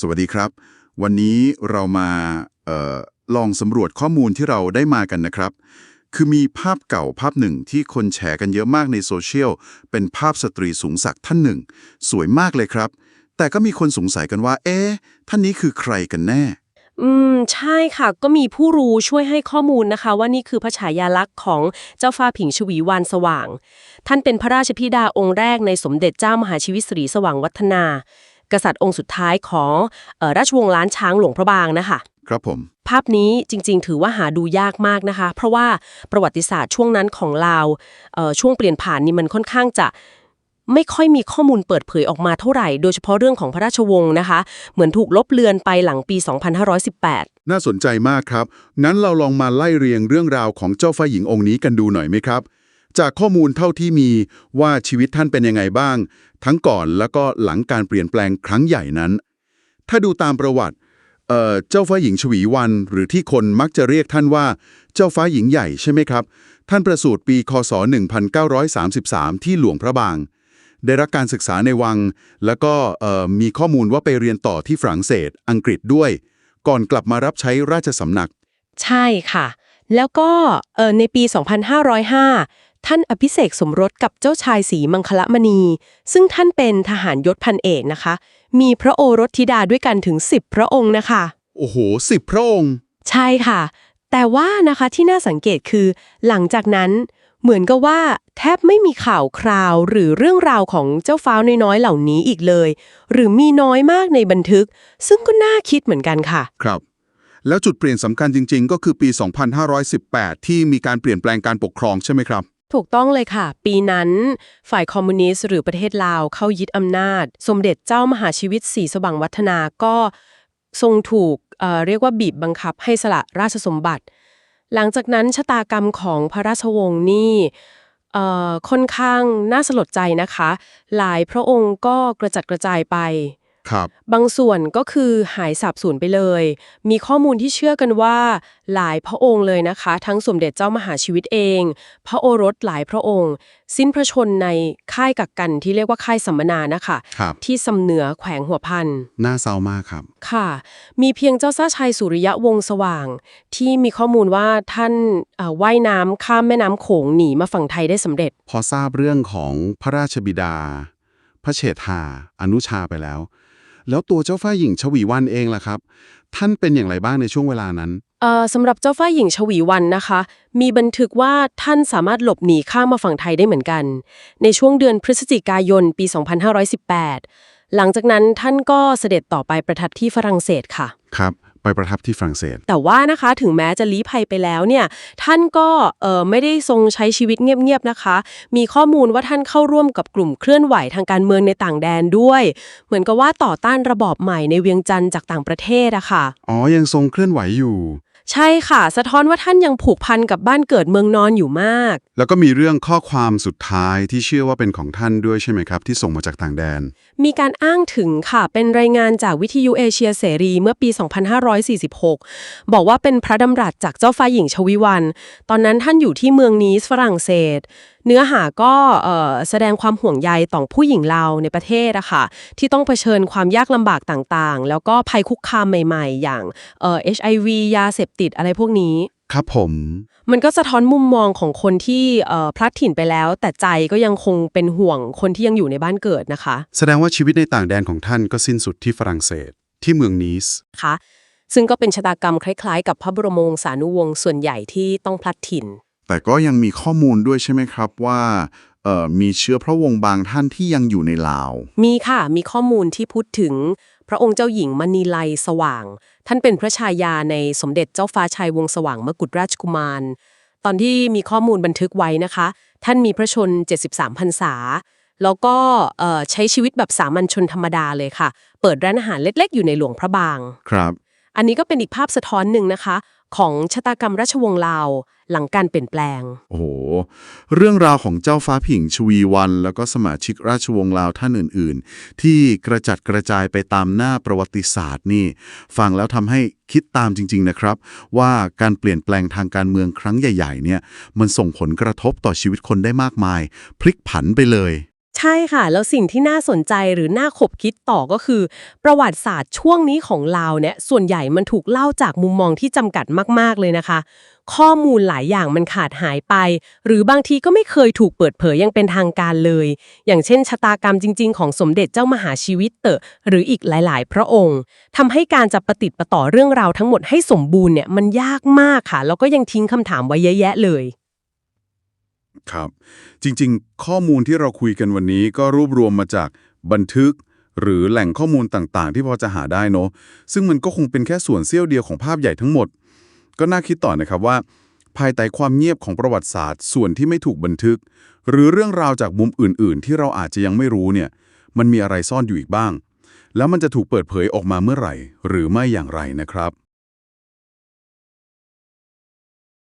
สวัสดีครับ วันนี้เรามาออลองสำรวจข้อมูลที่เราได้มากันนะครับ คือมีภาพเก่าภาพหนึ่งที่คนแชร์กันเยอะมากในโซเชียล เป็นภาพสตรีสูงศักดิ์ท่านหนึ่ง สวยมากเลยครับ แต่ก็มีคนสงสัยกันว่า เอ๊ะ ท่านนี้คือใครกันแน่ อืม ใช่ค่ะ ก็มีผู้รู้ช่วยให้ข้อมูลนะคะ ว่านี่คือพระฉายาลักษณ์ของเจ้าฟ้าผิงชวีวานสว่าง ท่านเป็นพระราชธิดาองค์แรกในสมเด็จเจ้ามหาชีวิตสิริสว่างวัฒนา กษัตริย์องค์สุดท้ายของเอ่อราชวงศ์ล้านช้างหลวงพระบางนะคะครับผม ภาพนี้จริงๆ ถือว่าหาดูยากมากนะคะ เพราะว่าประวัติศาสตร์ช่วงนั้นของลาวเอ่อช่วงเปลี่ยนผ่านนี่มันค่อนข้างจะไม่ค่อยมีข้อมูลเปิดเผยออกมาเท่าไหร่ โดยเฉพาะเรื่องของพระราชวงศ์นะคะ เหมือนถูกลบเลือนไปหลังปี 2518 น่าสนใจมากครับ งั้นเราลองมาไล่เรียงเรื่องราวของเจ้าฟ้าหญิงองค์นี้กันดูหน่อยไหมครับ จากข้อมูลเท่าที่มีว่าชีวิตท่านเป็นยังไงบ้าง ทั้งก่อนแล้วก็หลังการเปลี่ยนแปลงครั้งใหญ่นั้น ถ้าดูตามประวัติเอ่อเจ้าฟ้าหญิงชวีวัน หรือที่คนมักจะเรียกท่านว่า เจ้าฟ้าหญิงใหญ่ใช่ไหมครับ ท่านประสูติปีคศ 1933 ที่หลวงพระบาง ได้รับการศึกษาในวัง แล้วก็เอ่อมีข้อมูลว่าไปเรียนต่อที่ฝรั่งเศส อังกฤษด้วย ก่อนกลับมารับใช้ราชสำนัก ใช่ค่ะ แล้วก็เอ่อในปี 2505 ท่านอภิเษกสมรสกับเจ้าชายศรีมังคละมณี ซึ่งท่านเป็นทหารยศพันเอกนะคะ มีพระโอรสธิดาด้วยกันถึง 10 พระองค์นะคะ โอ้โหสิบพระองค์ ใช่ค่ะ แต่ว่านะคะที่น่าสังเกตคือ หลังจากนั้นเหมือนกับว่า แทบไม่มีข่าวคราวหรือเรื่องราวของเจ้าฟ้าน้อยๆเหล่านี้อีกเลย หรือมีน้อยมากในบันทึก ซึ่งก็น่าคิดเหมือนกันค่ะ ครับ แล้วจุดเปลี่ยนสำคัญจริง ๆ ก็คือปี 2518 ที่มีการเปลี่ยนแปลงการปกครองใช่ไหมครับ ถูกต้องเลยค่ะ ปีนั้น ฝ่ายคอมมิวนิสต์หรือประเทศลาวเข้ายึดอำนาจ สมเด็จเจ้ามหาชีวิตศรีสว่างวัฒนาก็ทรงถูกเเรียกว่าบีบบังคับให้สละราชสมบัติ หลังจากนั้นชะตากรรมของพระราชวงศ์นี่ค่อนข้างน่าสลดใจนะคะ หลายพระองค์ก็กระจัดกระจายไป ครับ บางส่วนก็คือหายสาบสูญไปเลย มีข้อมูลที่เชื่อกันว่า หลายพระองค์เลยนะคะ ทั้งสมเด็จเจ้ามหาชีวิตเอง พระโอรสหลายพระองค์ สิ้นพระชนในค่ายกักกันที่เรียกว่าค่ายสัมมนานะคะครับที่สำเหนือแขวงหัวพันน่าเศร้ามากครับ ค่ะ มีเพียงเจ้าซ่าชัยสุริยะวงศ์สว่าง ที่มีข้อมูลว่าท่านเอ่อว่ายน้ำข้ามแม่น้ำโขงหนีมาฝั่งไทยได้สำเร็จ พอทราบเรื่องของพระราชบิดา พระเฉษฐาอนุชาไปแล้ว แล้วตัวเจ้าฟ้าหญิงชวีวันเองล่ะครับ ท่านเป็นอย่างไรบ้างในช่วงเวลานั้น เอ่อสำหรับเจ้าฝ้ายหญิงชวีวันนะคะ มีบันทึกว่าท่านสามารถหลบหนีข้ามมาฝั่งไทยได้เหมือนกัน ในช่วงเดือนพฤศจิกายนปี 2518 หลังจากนั้นท่านก็เสด็จต่อไปประทับที่ฝรั่งเศสค่ะ ครับ ไปประทับที่ฝรั่งเศส แต่ว่านะคะถึงแม้จะลี้ภัยไปแล้วเนี่ยท่านก็เอ่อไม่ได้ทรงใช้ชีวิตเงียบๆนะคะ มีข้อมูลว่าท่านเข้าร่วมกับกลุ่มเคลื่อนไหวทางการเมืองในต่างแดนด้วย เหมือนกับว่าต่อต้านระบอบใหม่ในเวียงจันทร์จากต่างประเทศอะค่ะ อ๋อ ยังทรงเคลื่อนไหวอยู่ ใช่ค่ะ สะท้อนว่าท่านยังผูกพันกับบ้านเกิดเมืองนอนอยู่มาก แล้วก็มีเรื่องข้อความสุดท้ายที่เชื่อว่าเป็นของท่านด้วยใช่ไหมครับ ที่ส่งมาจากต่างแดน มีการอ้างถึงค่ะ เป็นรายงานจากวิทยุเอเชียเสรีเมื่อปี 2546 บอกว่าเป็นพระดำรัสจากเจ้าฟ้าหญิงชวิวัน ตอนนั้นท่านอยู่ที่เมืองนีสฝรั่งเศส เนื้อหาก็เอ่อแสดงความห่วงใยต่อผู้หญิงลาวในประเทศอะค่ะที่ต้องเผชิญความยากลำบากต่างๆ แล้วก็ภัยคุกคามใหม่ๆ อย่างเอ่อ HIV ยาเสพติดอะไรพวกนี้ ครับผม มันก็สะท้อนมุมมองของคนที่เอ่อพลัดถิ่นไปแล้ว แต่ใจก็ยังคงเป็นห่วงคนที่ยังอยู่ในบ้านเกิดนะคะ แสดงว่าชีวิตในต่างแดนของท่านก็สิ้นสุดที่ฝรั่งเศสที่เมืองนีสนะคะซึ่งก็เป็นชะตากรรมคล้ายๆ กับพระบรมวงศานุวงศ์ส่วนใหญ่ที่ต้องพลัดถิ่น แต่ก็ยังมีข้อมูลด้วยใช่ไหมครับว่าเอ่อมีเชื้อพระวงศ์บางท่านที่ยังอยู่ในลาว มีค่ะ มีข้อมูลที่พูดถึง พระองค์เจ้าหญิงมณีไลสว่าง ท่านเป็นพระชายาในสมเด็จเจ้าฟ้าชัยวงศ์สว่างมกุฎราชกุมาร ตอนที่มีข้อมูลบันทึกไว้นะคะ ท่านมีพระชน 73พรรษา แล้วก็เอ่อใช้ชีวิตแบบสามัญชนธรรมดาเลยค่ะ เปิดร้านอาหารเล็ก ๆ อยู่ในหลวงพระบาง ครับ อันนี้ก็เป็นอีกภาพสะท้อนหนึ่งนะคะ ของชะตากรรมราชวงศ์ลาวหลังการเปลี่ยนแปลง โอ้โห เรื่องราวของเจ้าฟ้าผิงชวีวัน แล้วก็สมาชิกราชวงศ์ลาวท่านอื่น ๆ ที่กระจัดกระจายไปตามหน้าประวัติศาสตร์นี่ ฟังแล้วทำให้คิดตามจริง ๆ นะครับ ว่าการเปลี่ยนแปลงทางการเมืองครั้งใหญ่ ๆ เนี่ย มันส่งผลกระทบต่อชีวิตคนได้มากมาย พลิกผันไปเลย ใช่ค่ะ แล้วสิ่งที่น่าสนใจหรือน่าขบคิดต่อก็คือ ประวัติศาสตร์ช่วงนี้ของลาวเนี่ยส่วนใหญ่มันถูกเล่าจากมุมมองที่จำกัดมาก ๆ เลยนะคะ ข้อมูลหลายอย่างมันขาดหายไป หรือบางทีก็ไม่เคยถูกเปิดเผยยังเป็นทางการเลย อย่างเช่นชะตากรรมจริง ๆ ของสมเด็จเจ้ามหาชีวิตเตอะหรืออีกหลาย ๆ พระองค์ทำให้การจะประติดประต่อเรื่องราวทั้งหมดให้สมบูรณ์เนี่ยมันยากมากค่ะแล้วก็ยังทิ้งคำถามไว้เยอะแยะเลย ครับ จริงๆ ข้อมูลที่เราคุยกันวันนี้ก็รวบรวมมาจากบันทึก หรือแหล่งข้อมูลต่างๆ ที่พอจะหาได้เนอะซึ่งมันก็คงเป็นแค่ส่วนเสี้ยวเดียวของภาพใหญ่ทั้งหมด ก็น่าคิดต่อนะครับว่า ภายใต้ความเงียบของประวัติศาสตร์ ส่วนที่ไม่ถูกบันทึก หรือเรื่องราวจากมุมอื่น ๆ ที่เราอาจจะยังไม่รู้เนี่ยมันมีอะไรซ่อนอยู่อีกบ้าง แล้วมันจะถูกเปิดเผยออกมาเมื่อไหร่ หรือไม่อย่างไรนะครับ